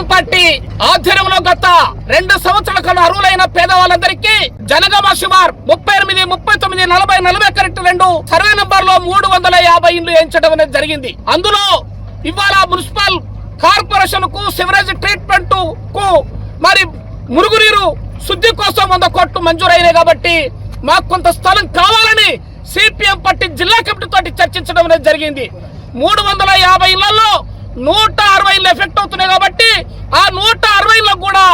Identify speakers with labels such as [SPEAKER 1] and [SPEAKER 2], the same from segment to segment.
[SPEAKER 1] CPM party ఆధ్వర్యంలో గత రెండు సంవత్సరాల కాలం అర్హులైన పేదవాళ్ళందరికీ జనగమ శివార్ ముప్పై ఎనిమిది ముప్పై తొమ్మిది నలభై నలభై కరెక్ట్ రెండు సర్వే నంబర్లో మూడు వందల యాభై ఇండ్లు ఎంచడం అనేది జరిగింది. అందులో ఇవాళ మున్సిపల్ కార్పొరేషన్కు సివరేజ్ ట్రీట్మెంట్కు మరి మురుగునీరు శుద్ధి కోసం వంద కోట్లు మంజూరైనాయి కాబట్టి మాకు కొంత స్థలం కావాలని సిపిఎం పార్టీ జిల్లా కమిటీ తోటి చర్చించడం అనేది జరిగింది. మూడు వందల యాభై ఇళ్ళలో నూట అరవైలు ఎఫెక్ట్ అవుతున్నాయి కాబట్టి ఆ నూట అరవైలకు కూడా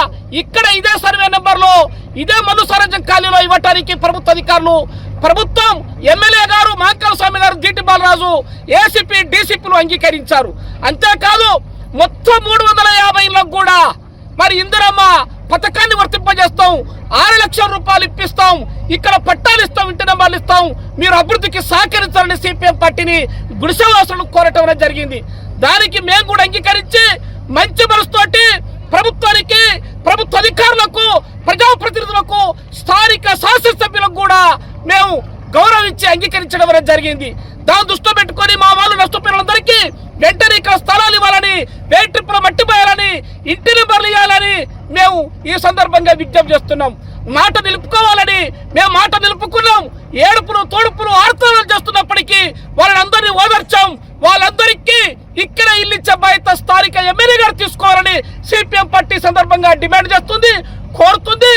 [SPEAKER 1] ఇక్కడ ఇదే సర్వే నెంబర్లో ఇదే మధు సరంజం ఖాళీలో ఇవ్వటానికి ప్రభుత్వ అధికారులు ప్రభుత్వం ఎమ్మెల్యే గారు మాంకల స్వామి గారు గిట్టి బాలరాజు ఏసీపీ డీసీపీలు అంగీకరించారు. అంతేకాదు మొత్తం మూడు వందల యాభైలకు కూడా మరి ఇందిరమ్మ పథకాన్ని వర్తింపజేస్తాం. ఆరు లక్షల రూపాయలు ఇప్పిస్తాం. ఇక్కడ పట్టాలు ఇస్తాం ఇంటి నెంబర్లు ఇస్తాం. మీరు అభివృద్ధికి సహకరించాలని సిపిఎం పార్టీని గుడిసెవాసులను కోరటం అనేది జరిగింది. దానికి మేము కూడా అంగీకరించి మంచి మనసుతోటి ప్రభుత్వానికి ప్రభుత్వ అధికారులకు ప్రజాప్రతినిధులకు స్థానిక శాసనసభ్యులకు కూడా మేము గౌరవించి అంగీకరించడం అనేది జరిగింది. దాన్ని దృష్టిలో పెట్టుకొని మా వాళ్ళు నష్టపోయినందరికీ వెంటనే ఇక్కడ స్థలాలు ఇవ్వాలని వేట్రిప్పుల మట్టి పోయాలని ఇంటి నెంబర్లు మేము ఈ సందర్భంగా విజ్ఞప్తి చేస్తున్నాం. మాట నిలుపుకోవాలని మేము మాట నిలుపుకున్నాం. ఏడుపులు తోడుపులు ఆర్తనాలు చేస్తున్నప్పటికీ వాళ్ళని అందరినీ ఓదర్చాం. వాళ్ళందరికీ ఇక్కడ ఇల్లు బాధ్యత స్థానిక ఎమ్మెల్యే గారు తీసుకోవాలని సిపిఎం పార్టీ సందర్భంగా డిమాండ్ చేస్తుంది కోరుతుంది.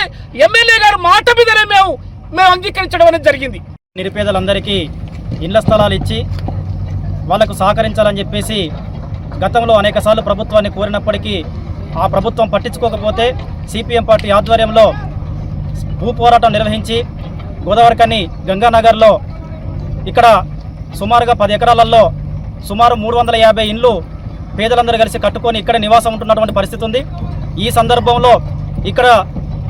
[SPEAKER 1] ఎమ్మెల్యే గారు మాట మీదనే మేము మేము అంగీకరించడం అనేది జరిగింది.
[SPEAKER 2] నిరుపేదలందరికీ ఇళ్ళ స్థలాలు ఇచ్చి వాళ్ళకు సహకరించాలని చెప్పేసి గతంలో అనేకసార్లు ప్రభుత్వాన్ని కోరినప్పటికీ ఆ ప్రభుత్వం పట్టించుకోకపోతే సిపిఎం పార్టీ ఆధ్వర్యంలో భూ పోరాటం నిర్వహించి గోదావరికని గంగానగర్లో ఇక్కడ సుమారుగా పది ఎకరాలలో సుమారు మూడు వందల యాభై ఇండ్లు పేదలందరూ కలిసి కట్టుకొని ఇక్కడ నివాసం ఉంటున్నటువంటి పరిస్థితి ఉంది. ఈ సందర్భంలో ఇక్కడ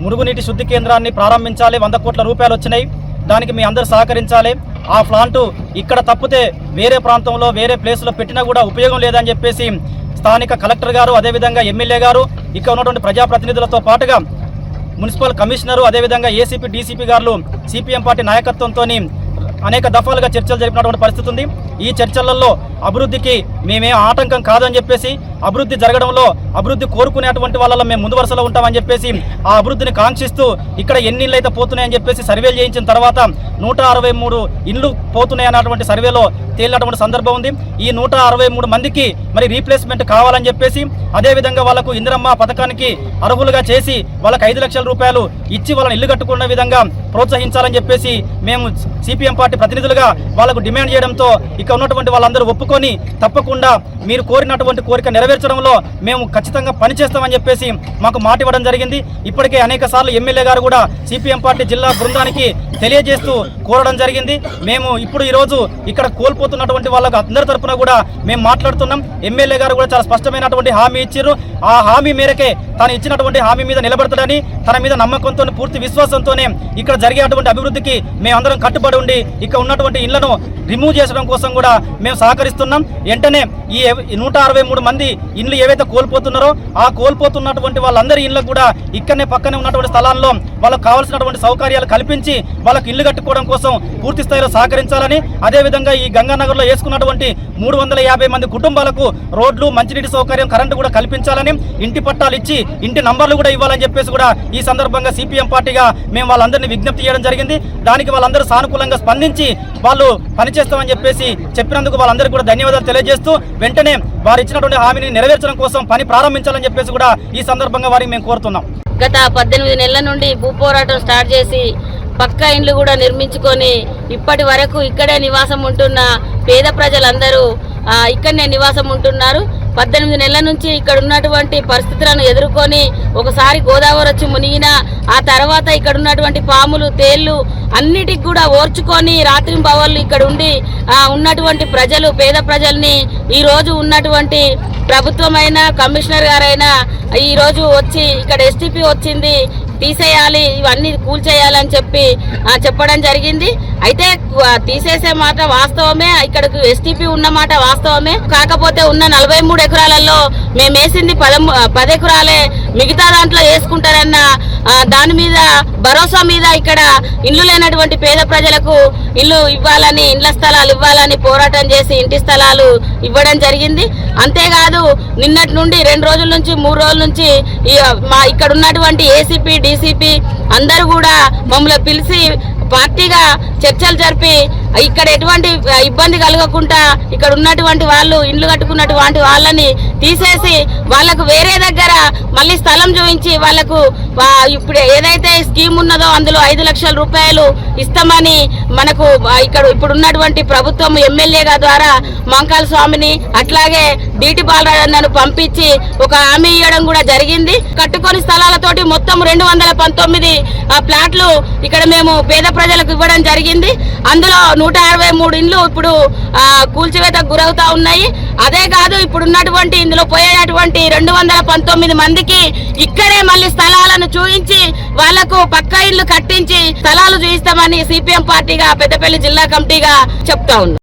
[SPEAKER 2] మురుగునీటి శుద్ధి కేంద్రాన్ని ప్రారంభించాలి. వంద కోట్ల రూపాయలు వచ్చినాయి. దానికి మీ అందరూ సహకరించాలి. ఆ ప్లాంటు ఇక్కడ తప్పితే వేరే ప్రాంతంలో వేరే ప్లేస్లో పెట్టినా కూడా ఉపయోగం లేదని చెప్పేసి స్థానిక కలెక్టర్ గారు అదేవిధంగా ఎమ్మెల్యే గారు ఇక్కడ ఉన్నటువంటి ప్రజాప్రతినిధులతో పాటుగా మున్సిపల్ కమిషనరు అదేవిధంగా ఏసీపీ డీసీపీ గారు సిపిఎం పార్టీ నాయకత్వంతో అనేక దఫాలుగా చర్చలు జరిపినటువంటి పరిస్థితి ఉంది ఈ చర్చలలో అభివృద్ధికి మేమే ఆటంకం కాదని చెప్పేసి అభివృద్ధి జరగడంలో అభివృద్ధి కోరుకునేటువంటి వాళ్ళలో మేము ముందు వరుసలో ఉంటామని చెప్పేసి ఆ అభివృద్ధిని కాంక్షిస్తూ ఇక్కడ ఎన్ని ఇళ్ళు అయితే పోతున్నాయని చెప్పేసి సర్వేలు చేయించిన తర్వాత నూట అరవై మూడు ఇళ్ళు పోతున్నాయి అన్నటువంటి సర్వేలో తేలినటువంటి సందర్భం ఉంది ఈ నూట అరవై మూడు మందికి మరి రీప్లేస్మెంట్ కావాలని చెప్పేసి అదేవిధంగా వాళ్ళకు ఇందిరమ్మ పథకానికి అర్హులుగా చేసి వాళ్ళకి ఐదు లక్షల రూపాయలు ఇచ్చి వాళ్ళని ఇల్లు కట్టుకున్న విధంగా ప్రోత్సహించాలని చెప్పేసి మేము సిపిఎం పార్టీ ప్రతినిధులుగా వాళ్ళకు డిమాండ్ చేయడంతో ఇక ఉన్నటువంటి వాళ్ళందరూ ఒప్పుకొని తప్పకుండా మీరు కోరినటువంటి కోరిక నెరవేర్చడంలో మేము ఖచ్చితంగా పనిచేస్తామని చెప్పేసి మాకు మాట ఇవ్వడం జరిగింది. ఇప్పటికే అనేక సార్లు ఎమ్మెల్యే గారు కూడా సిపిఎం పార్టీ జిల్లా బృందానికి తెలియజేస్తూ కోరడం జరిగింది. మేము ఇప్పుడు ఈరోజు ఇక్కడ కోల్పోతున్నటువంటి వాళ్ళకు అందరి తరఫున కూడా మేము మాట్లాడుతున్నాం. ఎమ్మెల్యే గారు కూడా చాలా స్పష్టమైనటువంటి హామీ ఇచ్చారు. ఆ హామీ మేరకే తాను ఇచ్చినటువంటి హామీ మీద నిలబడతాడని తన మీద నమ్మకంతో పూర్తి విశ్వాసంతోనే ఇక్కడ జరిగేటువంటి అభివృద్ధికి మేమందరం కట్టుబడి ఉండి ఇక్కడ ఉన్నటువంటి ఇళ్ళను రిమూవ్ చేసడం కోసం కూడా మేము సహకరిస్తున్నాం. వెంటనే ఈ నూట అరవై మూడు మంది ఇండ్లు ఏవైతే కోల్పోతున్నారో ఆ కోల్పోతున్నటువంటి వాళ్ళందరి ఇళ్ళకు కూడా ఇక్కడనే పక్కనే ఉన్నటువంటి స్థలాల్లో వాళ్ళకు కావాల్సినటువంటి సౌకర్యాలు కల్పించి వాళ్ళకు ఇల్లు కట్టుకోవడం కోసం పూర్తి స్థాయిలో సహకరించాలని అదేవిధంగా ఈ గంగానగర్లో వేసుకున్నటువంటి మూడు వందల యాభై మంది కుటుంబాలకు రోడ్లు మంచినీటి సౌకర్యం కరెంటు కూడా కల్పించాలని ఇంటి పట్టాలు ఇచ్చి ఇంటి నంబర్లు కూడా ఇవ్వాలని చెప్పేసి కూడా ఈ సందర్భంగా సిపిఎం పార్టీగా మేము వాళ్ళందరినీ విజ్ఞప్తి చేయడం జరిగింది. దానికి వాళ్ళందరూ సానుకూలంగా స్పందించి వాళ్ళు పనిచేస్తామని చెప్పేసి చెప్పినందుకు వాళ్ళందరికీ కూడా ధన్యవాదాలు తెలియజేస్తూ వెంటనే వారు ఇచ్చినటువంటి హామీని నెరవేర్చడం కోసం పని ప్రారంభించాలని చెప్పేసి కూడా ఈ సందర్భంగా వారికి మేము కోరుతున్నాం.
[SPEAKER 3] గత పద్దెనిమిది నెలల నుండి భూ పోరాటం స్టార్ట్ చేసి పక్కా ఇండ్లు కూడా నిర్మించుకొని ఇప్పటి వరకు ఇక్కడే నివాసం ఉంటున్న పేద ప్రజలందరూ ఇక్కడనే నివాసం ఉంటున్నారు. పద్దెనిమిది నెలల నుంచి ఇక్కడ ఉన్నటువంటి పరిస్థితులను ఎదుర్కొని ఒకసారి గోదావరి వచ్చి మునిగిన ఆ తర్వాత ఇక్కడ ఉన్నటువంటి పాములు తేళ్ళు అన్నిటికి కూడా ఓర్చుకొని రాత్రి భవన్లు ఇక్కడ ఉండి ఉన్నటువంటి ప్రజలు పేద ప్రజల్ని ఈరోజు ఉన్నటువంటి ప్రభుత్వమైన కమిషనర్ గారైనా ఈరోజు వచ్చి ఇక్కడ ఎస్టీపీ వచ్చింది తీసేయాలి ఇవన్నీ కూల్చేయాలని చెప్పి చెప్పడం జరిగింది. అయితే తీసేసే మాట వాస్తవమే ఇక్కడకు ఎస్టీపీ ఉన్న మాట వాస్తవమే. కాకపోతే ఉన్న నలభై మూడు ఎకరాలలో మేము వేసింది పదము పది ఎకరాలే మిగతా దాంట్లో వేసుకుంటారన్న దాని మీద భరోసా మీద ఇక్కడ ఇల్లు లేనటువంటి పేద ప్రజలకు ఇల్లు ఇవ్వాలని ఇండ్ల స్థలాలు ఇవ్వాలని పోరాటం చేసి ఇంటి స్థలాలు ఇవ్వడం జరిగింది. అంతేకాదు నిన్నటి నుండి రెండు రోజుల నుంచి మూడు రోజుల నుంచి మా ఇక్కడ ఉన్నటువంటి ఏసీపీ డీసీపీ అందరూ కూడా మమ్మల్ని పిలిచి పార్టీగా చర్చలు జరిపి ఇక్కడ ఎటువంటి ఇబ్బంది కలగకుండా ఇక్కడ ఉన్నటువంటి వాళ్ళు ఇండ్లు కట్టుకున్నటువంటి వాళ్ళని తీసేసి వాళ్ళకు వేరే దగ్గర మళ్ళీ స్థలం చూపించి వాళ్ళకు ఇప్పుడు ఏదైతే స్కీమ్ ఉన్నదో అందులో ఐదు లక్షల రూపాయలు ఇస్తామని మనకు ఇక్కడ ఇప్పుడు ఉన్నటువంటి ప్రభుత్వం ఎమ్మెల్యేగా ద్వారా మంకాల స్వామిని అట్లాగే డీటి బాలరాజన్నను పంపించి ఒక హామీ ఇవ్వడం కూడా జరిగింది. కట్టుకొని స్థలాలతోటి మొత్తం రెండు వందల పంతొమ్మిది ఆ, ప్లాట్లు ఇక్కడ మేము పేద ప్రజలకు ఇవ్వడం జరిగింది. అందులో నూట అరవై మూడు ఇండ్లు ఇప్పుడు కూల్చివేతకు గురవుతా ఉన్నాయి. అదే కాదు ఇప్పుడు ఉన్నటువంటి ఇందులో పోయేటటువంటి రెండు వందల పంతొమ్మిది మందికి ఇక్కడే మళ్ళీ స్థలాలను చూపించి వాళ్ళకు పక్క ఇల్లు కట్టించి స్థలాలు చూయిస్తామని సిపిఎం పార్టీగా పెద్దపల్లి జిల్లా కమిటీగా చెప్తా ఉన్నాం.